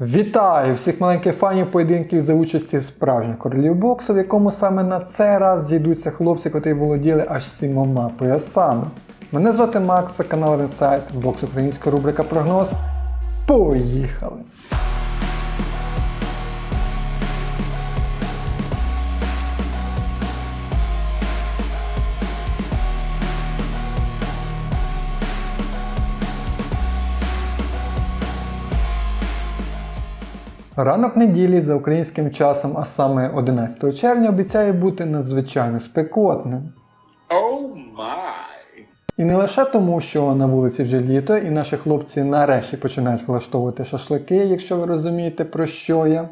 Вітаю всіх маленьких фанів поєдинків за участі справжніх королів боксу, в якому саме на цей раз зійдуться хлопці, котрі володіли аж сімома поясами. Мене звати Макс, канал Ренсайт, бокс українська рубрика Прогноз. Поїхали! Ранок неділі за українським часом, а саме 11 червня, обіцяє бути надзвичайно спекотним. Oh my. І не лише тому, що на вулиці вже літо, і наші хлопці нарешті починають влаштовувати шашлики, якщо ви розумієте про що я.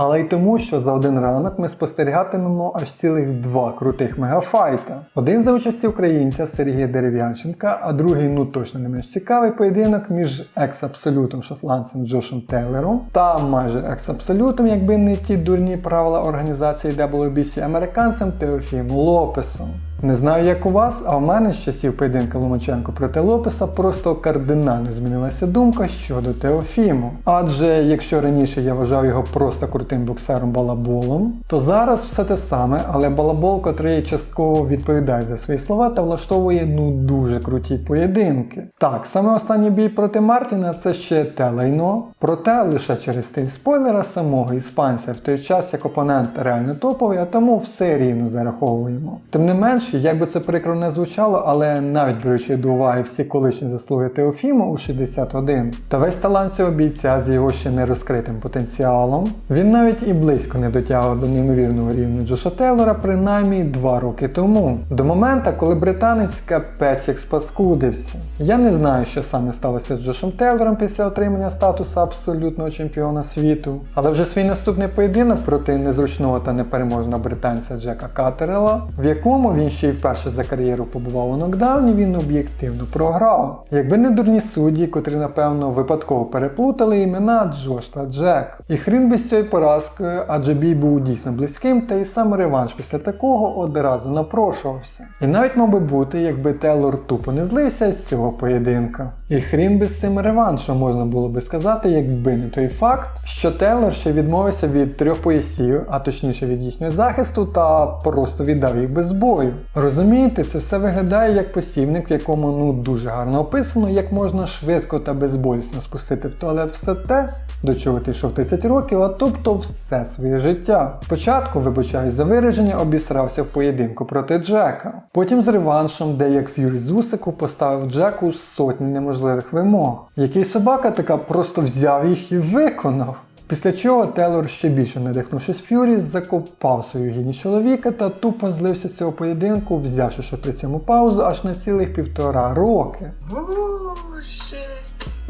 Але й тому, що за один ранок ми спостерігатимемо аж цілих два крутих мегафайта. Один за участі українця Сергія Дерев'янченка, а другий, ну точно не менш цікавий поєдинок між екс-абсолютом шотландцем Джошем Тейлером та майже екс-абсолютом, якби не ті дурні правила організації WBC американцем Теофім Лопесом. Не знаю, як у вас, а в мене з часів поєдинка Ломаченко проти Лопеса просто кардинально змінилася думка щодо Теофіму. Адже якщо раніше я вважав його просто крутим боксером балаболом, то зараз все те саме, але балабол, котрий частково відповідає за свої слова та влаштовує ну дуже круті поєдинки. Так, саме останній бій проти Мартіна це ще те лайно, проте лише через стиль спойлера самого іспанця, в той час як опонент реально топовий, а тому все рівно зараховуємо. Тим не менш, як би це прикро не звучало, але навіть беручи до уваги всі колишні заслуги Теофіма у 61 та весь талант цього бійця з його ще не розкритим потенціалом, він навіть і близько не дотягував до неймовірного рівня Джоша Тейлора принаймні два роки тому, до моменту, коли британець капець як спаскудився. Я не знаю, що саме сталося з Джошем Тейлором після отримання статусу абсолютного чемпіона світу, але вже свій наступний поєдинок проти незручного та непереможного британця Джека Катерела, в якому він ще й вперше за кар'єру побував у нокдауні, він об'єктивно програв. Якби не дурні судді, котрі напевно випадково переплутали імена Джош та Джек. І хрін би з цією поразкою, адже бій був дійсно близьким, та й сам реванш після такого одразу напрошувався. І навіть мав би бути, якби Тейлор тупо не злився з цього поєдинка. І хрін би з цим реваншем можна було би сказати, якби не той факт, що Тейлор ще відмовився від трьох поясів, а точніше від їхнього захисту, та просто віддав їх без бою. Розумієте, це все виглядає як посівник, в якому ну дуже гарно описано, як можна швидко та безболісно спустити в туалет все те, до чого ти йшов 30 років, а тобто все своє життя. Спочатку, вибачаюсь за вираження, обісрався в поєдинку проти Джека. Потім з реваншем, де як Ф'юрі з Усику поставив Джеку сотні неможливих вимог. Який собака така просто взяв їх і виконав. Після чого Тейлор, ще більше надихнувшись Ф'юрі, закопав свою гідність чоловіка та тупо злився з цього поєдинку, взявши що при цьому паузу аж на цілих півтора роки. Боже,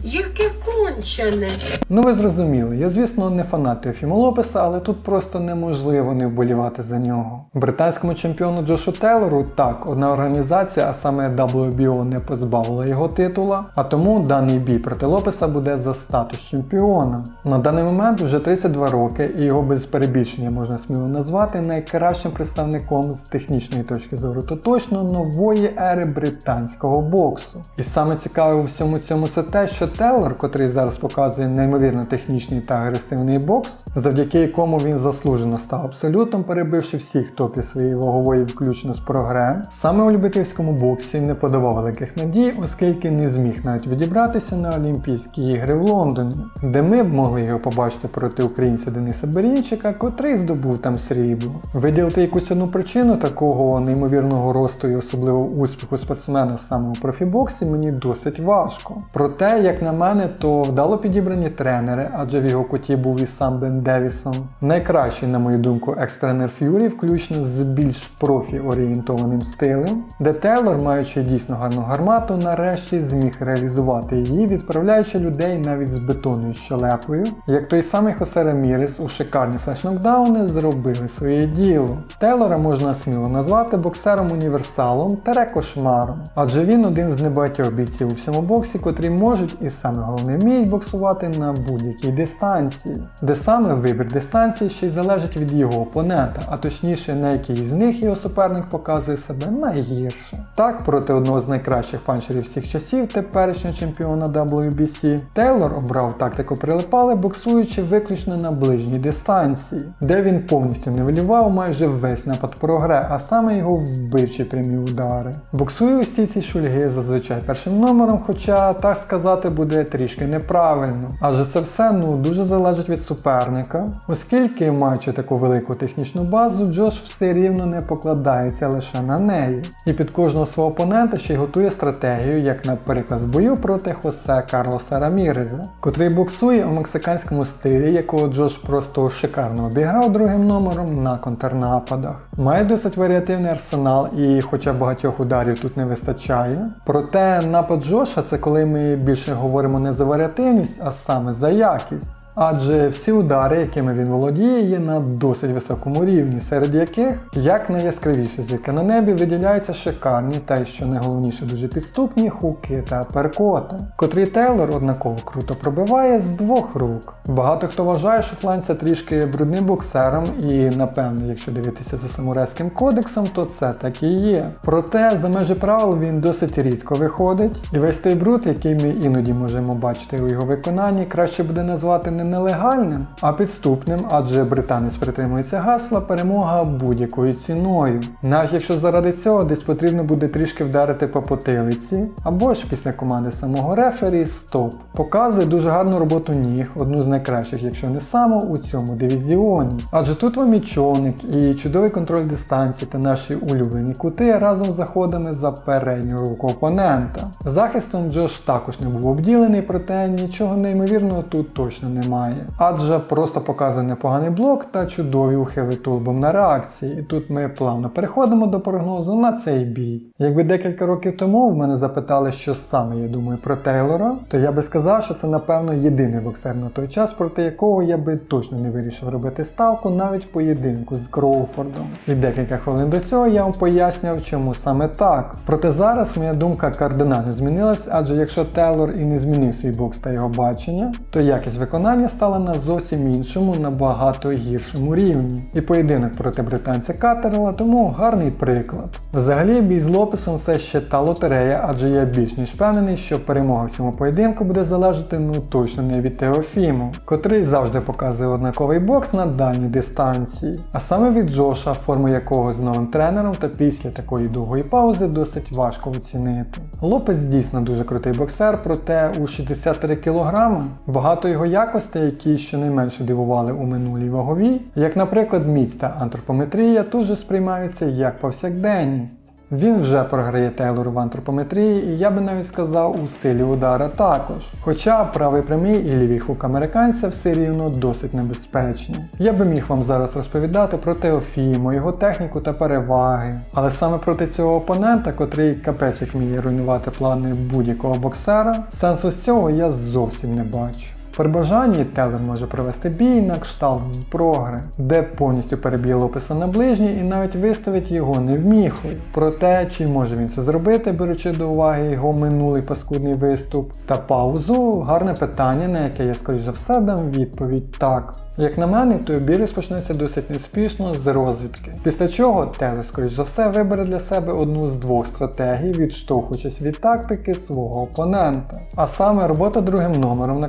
яке кончене. Ну ви зрозуміли, я звісно не фанат Теофіма Лопеса, але тут просто неможливо не вболівати за нього. Британському чемпіону Джошу Тейлору так, одна організація, а саме WBO не позбавила його титула, а тому даний бій проти Лопеса буде за статус чемпіона. На даний момент вже 32 роки, і його без перебільшення можна сміло назвати найкращим представником з технічної точки зору то точно нової ери британського боксу. І саме цікаве у всьому цьому це те, що Тейлор, котрий зараз показує неймовірно технічний та агресивний бокс, завдяки якому він заслужено став абсолютом, перебивши всіх топів своєї вагової включно з прогре, саме у любительському боксі не подавав великих надій, оскільки не зміг навіть відібратися на Олімпійські ігри в Лондоні, де ми б могли його побачити проти українця Дениса Берінчика, котрий здобув там срібло. Виділити якусь одну причину такого неймовірного росту і особливо успіху спортсмена саме у профібоксі мені досить важко. Проте, як на мене, то вдало підібрані тренери, адже в його коті був і сам Бен Девісон. Найкращий, на мою думку, екс-тренер Ф'юрі, включно з більш профі орієнтованим стилем, де Тейлор, маючи дійсно гарну гармату, нарешті зміг реалізувати її, відправляючи людей навіть з бетонною щелепою, як той самий Хосе Рамірес у шикарні флеш-нокдауни зробили своє діло. Тейлора можна сміло назвати боксером-універсалом та кошмаром, адже він один з небагатьох бійців у всьому боксі, котрі можуть і і саме головне вміють боксувати на будь-якій дистанції, де саме вибір дистанції ще й залежить від його опонента, а точніше на який з них його суперник показує себе найгірше. Так, проти одного з найкращих панчерів всіх часів, теперішнього чемпіона WBC, Тейлор обрав тактику прилипали, боксуючи виключно на ближній дистанції, де він повністю нивелював майже весь напад прогре, а саме його вбивчі прямі удари. Боксує у стійці шульги зазвичай першим номером, хоча так сказати буде трішки неправильно, адже це все ну дуже залежить від суперника, оскільки, маючи таку велику технічну базу, Джош все рівно не покладається лише на неї. І під кожного свого опонента ще й готує стратегію, як, наприклад, в бою проти Хосе Карлоса Раміреза, котрий боксує у мексиканському стилі, якого Джош просто шикарно обіграв другим номером на контрнападах. Має досить варіативний арсенал, і хоча багатьох ударів тут не вистачає. Проте напад Джоша це коли ми більше говоримо не за варіативність, а саме за якість. Адже всі удари, якими він володіє, є на досить високому рівні, серед яких, як найяскравіше зірка на небі, виділяються шикарні та й що найголовніше дуже підступні хуки та перкоти, котрі Тейлор однаково круто пробиває з двох рук. Багато хто вважає шотландця трішки брудним боксером, і напевно, якщо дивитися за самурайським кодексом, то це так і є. Проте за межі правил він досить рідко виходить, і весь той бруд, який ми іноді можемо бачити у його виконанні, краще буде назвати не нелегальним, а підступним, адже британець притримується гасла перемога будь-якою ціною. Навіть якщо заради цього десь потрібно буде трішки вдарити по потилиці, або ж після команди самого рефері стоп. Показує дуже гарну роботу ніг, одну з найкращих, якщо не саму, у цьому дивізіоні. Адже тут вам і човник, і чудовий контроль дистанції та наші улюблені кути разом з заходами за передню руку опонента. Захистом Джош також не був обділений, проте нічого неймовірного тут точно немає. Адже просто показаний непоганий блок та чудові ухили тулбом на реакції. І тут ми плавно переходимо до прогнозу на цей бій. Якби декілька років тому в мене запитали, що саме я думаю про Тейлора, то я би сказав, що це напевно єдиний боксер на той час, проти якого я би точно не вирішив робити ставку навіть в поєдинку з Кроуфордом. І декілька хвилин до цього я вам пояснював, чому саме так. Проте зараз моя думка кардинально змінилась, адже якщо Тейлор і не змінив свій бокс та його бачення, то якість виконання стала на зовсім іншому, набагато гіршому рівні. І поєдинок проти британця Катерела тому гарний приклад. Взагалі, бій з Лопесом це ще та лотерея, адже я більш ніж впевнений, що перемога в цьому поєдинку буде залежати ну точно не від Теофіму, котрий завжди показує однаковий бокс на дальній дистанції, а саме від Джоша, форму якого з новим тренером та після такої довгої паузи досить важко оцінити. Лопес дійсно дуже крутий боксер, проте у 63 кг багато його якостей, які щонайменше дивували у минулій ваговій, як, наприклад, міць та антропометрія, тут же сприймаються як повсякденність. Він вже програє Тейлору в антропометрії, і я би навіть сказав у силі удара також. Хоча правий прямий і лівий хук американця все рівно досить небезпечні. Я би міг вам зараз розповідати про Теофімо, його техніку та переваги. Але саме проти цього опонента, котрий капець як вміє руйнувати плани будь-якого боксера, сенсу з цього я зовсім не бачу. При бажанні Телер може провести бій на кшталт з прогри, де повністю переб'є Лопеса на ближній і навіть виставить його невміхою. Проте, чи може він це зробити, беручи до уваги його минулий паскудний виступ та паузу, гарне питання, на яке я скоріш за все дам відповідь так. Як на мене, то бій розпочнеться досить неспішно з розвідки. Після чого Телер, скоріш за все, вибере для себе одну з двох стратегій, відштовхуючись від тактики свого опонента. А саме робота другим номером на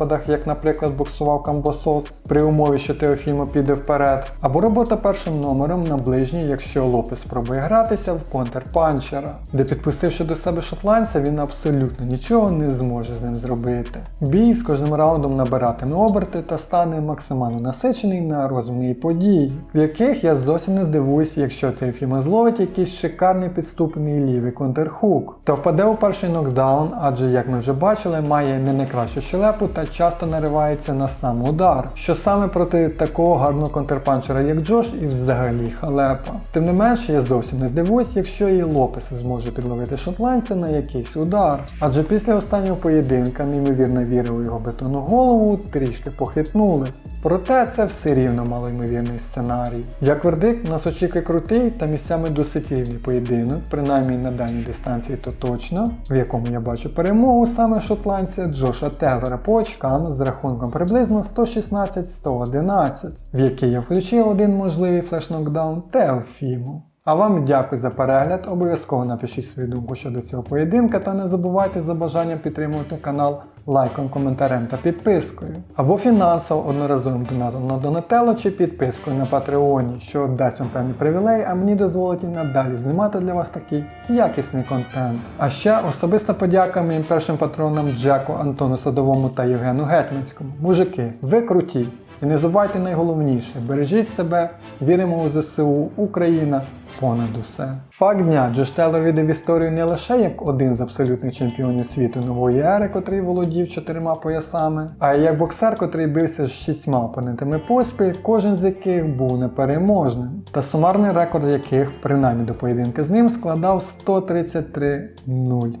контрнападах, як, наприклад, боксував Камбосос, при умові, що Теофімо піде вперед, або робота першим номером на ближній, якщо Лопес спробує гратися в контрпанчера, де підпустивши до себе шотландця, він абсолютно нічого не зможе з ним зробити. Бій з кожним раундом набиратиме оберти та стане максимально насичений на розумні події, в яких я зовсім не здивуюся, якщо Теофімо зловить якийсь шикарний підступний лівий контрхук, та впаде у перший нокдаун, адже, як ми вже бачили, має не найкращу щелепу та часто наривається на сам удар, що саме проти такого гарного контрпанчера, як Джош, і взагалі халепа. Тим не менш, я зовсім не здивуюсь, якщо і Лопес зможе підловити шотландця на якийсь удар. Адже після останнього поєдинка неймовірна віра у його бетонну голову трішки похитнулась. Проте це все рівно малоймовірний сценарій. Як вердикт, нас очікує крутий та місцями досить рівний поєдинок, принаймні на даній дистанції то точно, в якому я бачу перемогу саме шотландця Джоша Теллера по очкам з рахунком приблизно 116-111, в який я включив один можливий флеш-нокдаун Теофіму. А вам дякую за перегляд. Обов'язково напишіть свою думку щодо цього поєдинка та не забувайте за бажанням підтримувати канал лайком, коментарем та підпискою. Або фінансово одноразовим донатом на Донателло чи підпискою на Патреоні, що дасть вам певні привілеї, а мені дозволить і надалі знімати для вас такий якісний контент. А ще особиста подяка моїм першим патронам Джеку, Антону Садовому та Євгену Гетьманському. Мужики, ви круті! І не забувайте найголовніше, бережіть себе, віримо у ЗСУ, Україна понад усе. Факт дня Джош Тейлор віде в історію не лише як один з абсолютних чемпіонів світу нової ери, котрий володів чотирма поясами, а й як боксер, котрий бився з шістьма опонентами поспіль, кожен з яких був непереможним, та сумарний рекорд яких, принаймні до поєдинки з ним, складав 133-0.